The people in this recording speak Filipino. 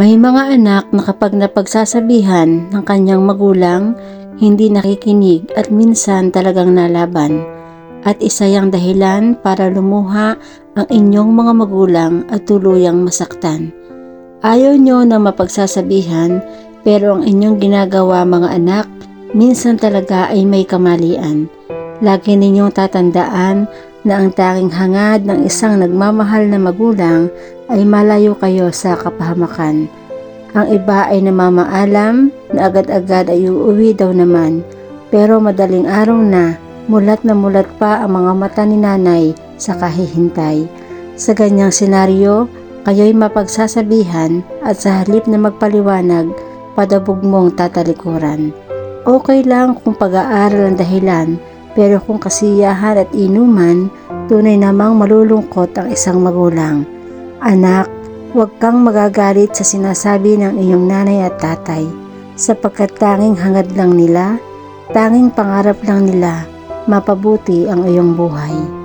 May mga anak na kapag napagsasabihan ng kanyang magulang, hindi nakikinig at minsan talagang nalaban. At isa yang dahilan para lumuha ang inyong mga magulang at tuluyang masaktan. Ayaw nyo na mapagsasabihan pero ang inyong ginagawa mga anak, minsan talaga ay may kamalian. Lagi ninyong tatandaan na ang tanging hangad ng isang nagmamahal na magulang ay malayo kayo sa kapahamakan. Ang iba ay namamaalam na agad-agad ay uuwi daw naman, pero madaling araw na, mulat na mulat pa ang mga mata ni nanay sa kahihintay. Sa ganyang senaryo, kayo'y mapagsasabihan at sa halip na magpaliwanag, padabog mong tatalikuran. Okay lang kung pag-aaral ang dahilan, pero kung kasiyahan at inuman, tunay namang malulungkot ang isang magulang. Anak, huwag kang magagalit sa sinasabi ng iyong nanay at tatay, sapagkat tanging hangad lang nila, tanging pangarap lang nila, mapabuti ang iyong buhay.